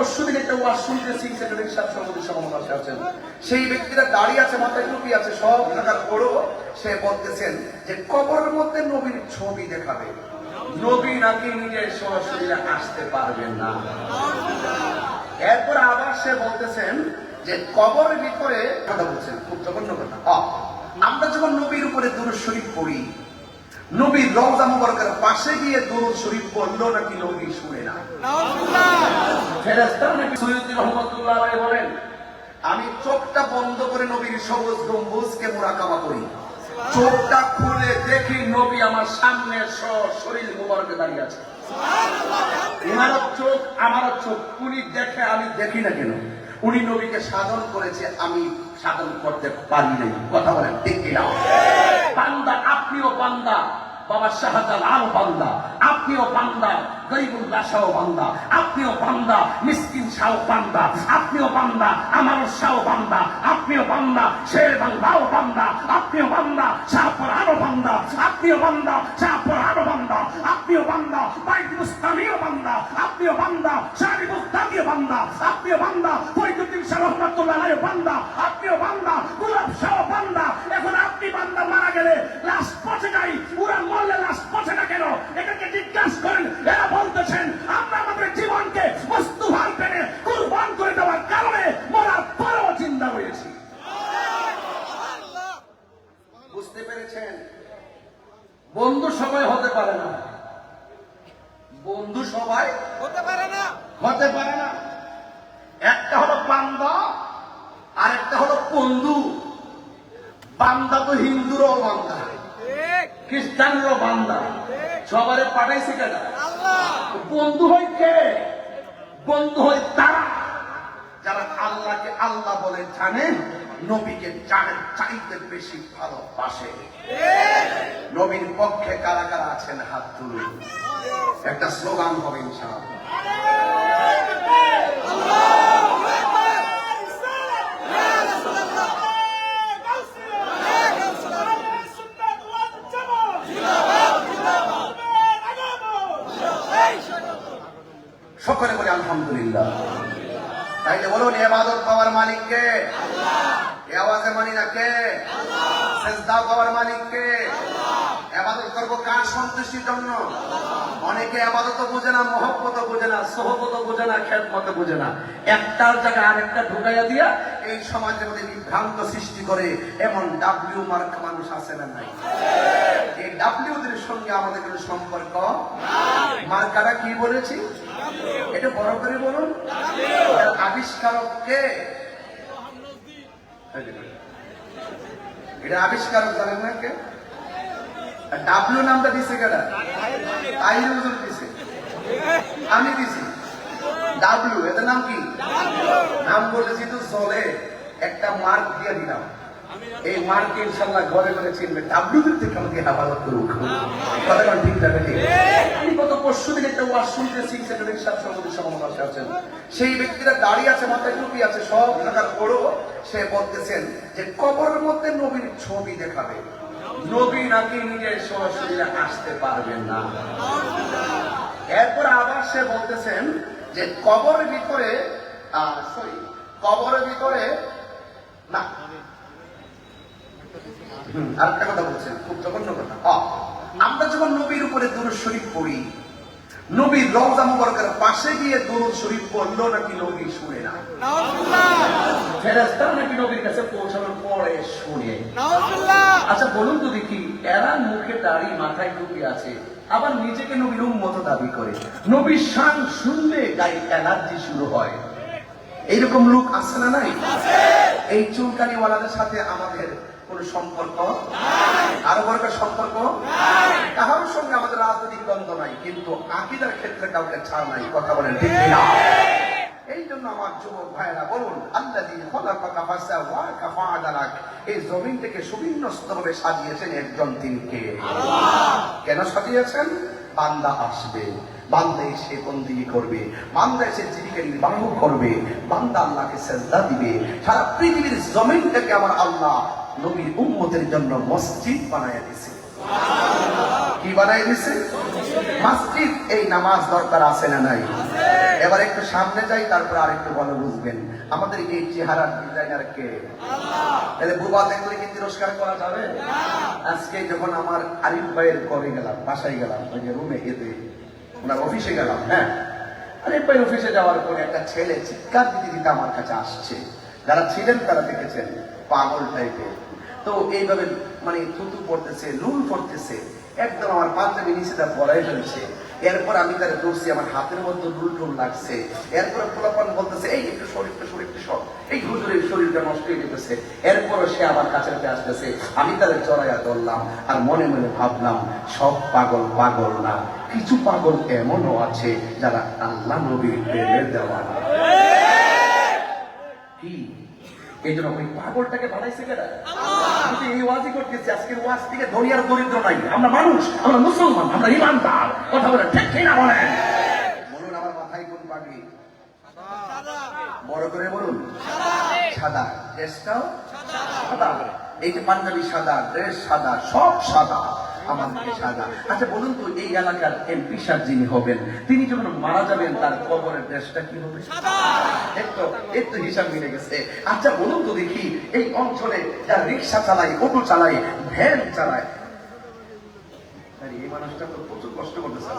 পরশু দিন একটা ওয়াজ শুনতেছি সেখানে সাত সভাপতি সমাবেশে আছেন। সেই ব্যক্তিরা দাঁড়িয়ে আছে, মাথায় টুপি আছে, সব থাকার পরও সে বলতেছেন যে, কবরের মধ্যে নবীর ছবি দেখাবে। নবী নাকি নিজের সরাসরি আসতে পারবেন না। এরপর আবার সে বলতেছেন যে, কবরের ভিতরে কথা বলছেন, খুব জঘন্য কথা। আমরা যখন নবীর উপরে দুরুদ শরীফ পড়ি নবীর রওজা মুবারকের পাশে গিয়ে দুরুদ শরীফ পড়ল নাকি নবী শুনে না? ফেরেশতা নাকি সৈয়দ রহমতুল্লাহ আলাইহি বলেন, আমি চোখটা বন্ধ করে নবীর সবুজ গম্বুজকে মোরাকাবা করি। চোখটা খুলে দেখি নবী আমার সামনে শরীর মুবারকে দাঁড়িয়ে আছে। ওনার চোখ আমার চোখ, উনি দেখে আমি দেখি না কেন? উনি নবীকে সাধন করেছে, আমি সাধন করতে পারি নাই। কথা বলেন, ঠিক কিনা? আপনিও বান্দা বাবা শাহজালাল বান্দা আপনিও বান্দা গরিবুল্লাহ শাহ বান্দা আপনিও বান্দা মিসকিন শাহ বান্দা আপনিও বান্দা আমারও শাহ বান্দা আপনিও বান্দা শের বান্দাও বান্দা আপনিও বান্দা শাহপুর আরও বান্দা আপনিও বান্দা শাহপুর আরও বান্দা আপনিও বান্দা বাইক মুস্তামিও বান্দা আপনিও বান্দা শাহরি মুস্তামিও বান্দা আপনিও বান্দা ফরিদুদ্দিন শাহ রহমাতুল্লাহ বান্দা আপনিও বান্দা গোলাপ শাহ বান্দা এখন আপনি বান্দা মারা গেলে লাশ পচে যাই পুরা মরলে লাশ পচে না কেন? এটাকে জিজ্ঞাসা করেন এরা বলতেছেন আমরা আমাদের জীবনকে বস্তু ভার পেনে কুরবান করে দেওয়ার কারণে মরার পরেও চিন্তা হয়েছি। বুঝতে পেরেছেন? বন্ধু সবাই হতে পারে না। বন্ধু সবাই হতে পারে না। হতে পারে না। একটা হলো বান্দা আর একটা হলো বন্ধু। বান্দা তো হিন্দুরও বান্দা। খ্রিস্টানেরও বান্দা। সবারে পাঠাইছে কেন বন্ধু হয় কে? বন্ধু হয় তারা। যারা আল্লাহকে আল্লাহ বলে জানেন নবীকে জানেন চাইতে বেশি ভালোবাসে। নবীর পক্ষে কারা কারা আছেন হাত তুলুন। একটা স্লোগান হবে ইনশাআল্লাহ। সকলে বলে আলহামদুলিল্লাহ। তাইলে বলুন এবাদত পাওয়ার মালিককে এ আওয়াজে মানি না কে? সেজদা পাওয়ার মালিককে এবাদত করব কার সন্তুষ্টির জন্য? অনেকে আবাদত বোঝে না মহব্বত বোঝে না সহবত বোঝে না খেদমত বোঝে না। একটার জায়গায় আরেকটা ঢুকাইয়া দিয়া এই সমাজের মধ্যে বিভ্রান্ত সৃষ্টি করে এমন ডাব্লিউ মার্ক মানুষ আছে না নাই? এই ডাব্লিউদের সঙ্গে আমাদের কোনো সম্পর্ক মার্কাটা কি বলেছি? এটা বড় করে বলুন। এটার আবিষ্কারক কে এটা আবিষ্কারক জানেন না কে? ডাব্লিউ নামটা দিছে কেডা? তাইরুল দিছে। আমি দিছি। ডাব্লিউ এটার নাম কি? নাম বলেছি তো চলে, একটা মার্ক দিয়ে দিলাম। এই মার্ক ইনশাল্লাহ ঘরে ঘরে চিনবে। ডাব্লিউ দিতে আমাকে হেফাজত করুক। কথা ঠিক যাবে ঠিক পরশু দিন একটা ওয়াজ শুনতেছি সেখানে সাত সভাপতি সমাবেশে আছেন। সেই ব্যক্তিরা দাঁড়িয়ে আছে, মাথায় টুপি আছে, সব থাকার পরও সে বলতেছেন যে, কবরের মধ্যে নবীর ছবি দেখাবে। নবী নাকি নিজের আসতে পারবেন না। এরপর আবার সে বলতেছেন যে, কবরের ভিতরে সরি কবরের ভিতরে, না। আরেকটা কথা বলছেন, খুব জঘন্য কথা। আমরা যখন নবীর উপরে দুরুদ শরীফ পড়ি নবীর রওজা মুবারকের পাশে গিয়ে দুরুদ শরীফ পড়ল নাকি নবী শুনে না। নাকি নবীর কাছে পৌঁছানোর পরে শুনে। আচ্ছা বলুন তো দেখি এরা মুখে দাড়ি মাথায় টুপি আছে আবার নিজেকে নবীর উন্মত দাবি করে। নবীর শান শুনলে গায়ে অ্যালার্জি শুরু হয়। এইরকম লোক আছে না নাই? এই চুলকানিওয়ালাদের সাথে আমাদের কোনো সম্পর্ক? আরও একটা সম্পর্ক? কারোর সঙ্গে আমাদের রাজনৈতিক দ্বন্দ্ব নাই, কিন্তু আকিদার ক্ষেত্রে কাউকে ছাড় নাই, কথা বলেন ঠিক না এই জন্য আমার যুবক ভাইরা বলুন আল্লাহ এই জমিনটাকে সুবিন্যস্তভাবে সাজিয়েছেন একজন তিনকে। কেন সাজিয়েছেন? বান্দা আসবে। বান্দা এসে বন্দিগি করবে, বান্দা এসে জীবিকা নির্বাহ করবে, বান্দা আল্লাহকে সেজদা দিবে। সারা পৃথিবীর জমিনটাকে আমার আল্লাহ নবীর উম্মতের জন্য মসজিদ বানায় দিছে। কি বানাই দিছে? মসজিদ, এই নামাজ দরকার আছে না নাই? এবার একটু সামনে যাই, তারপর আর একটু ভালো বুঝবেন। আমাদের এই চেহারার ডিজাইনার কে? তাহলে দেখলে কি তিরস্কার করা যাবে? আজকে যখন আমার আরিফ ভাইয়ের ঘরে গেলাম, বাসায় গেলাম, ওই যে রুমে এতে ওনার অফিসে গেলাম হ্যাঁ? আরিফ ভাই, অফিসে যাওয়ার পরে একটা ছেলে চিৎকার দিতে দিতে আমার কাছে আসছে। যারা ছিলেন তারা দেখেছেন, পাগল টাইপের। তো এইভাবে মানে থুতু পড়তেছে লুল পড়তেছে, একদম আমার পাঞ্জাবি নিচেটা পড়াই ফেলছে এরপর আমি তার দৌড়ছি আমার হাতের মধ্যে লুল টুল লাগছে। এরপর পোলাপান বলতেছে, এই, একটু শরীরটা শরীরটা সব এই হুজুরের শরীরটা নষ্ট হয়ে যেতেছে। এরপরও সে আমার কাছে আসতেছে। আমি তাদের চড়াইয়া ধরলাম আর মনে মনে ভাবলাম, সব পাগল পাগল না। কিছু পাগল এমনও আছে যারা আল্লাহ নবীর প্রেমের দেওয়া কি? এই জন্য ওই পাগলটাকে বানাইছে কেনা আমি এই ওয়াজই করতেছি, আজকের ওয়াজ থেকে আর দরিদ্র নাই। আমরা মানুষ, আমরা মুসলমান, আমরা ইমানদার। কথা বলে ঠিক বলেন? বলুন আমার মাথায় কোন পাগড়ি? বড় করে বলুন। সাদা। ড্রেসটাও সাদা। এই যে পাঞ্জাবি সাদা ড্রেস সাদা সব সাদা। আচ্ছা বলুন তো এই এলাকার এমপি যিনি হবেন তিনি যখন মারা যাবেন তার কবরের ড্রেসটা কি হবে? একটু একটু হিসাব মিলে গেছে। আচ্ছা বলুন তো দেখি এই অঞ্চলে যারা রিক্সা চালায় অটো চালায় ভ্যান চালায় এই মানুষটা তো প্রচুর কষ্ট করতেছে।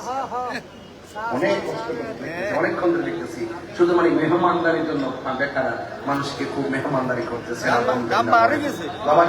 অনেক কষ্ট করতেছে অনেকক্ষণ ধরে দেখতেছি। শুধু মানে মেহমানদারির জন্য বেকার মানুষকে খুব মেহমানদারি করতেছে বাবা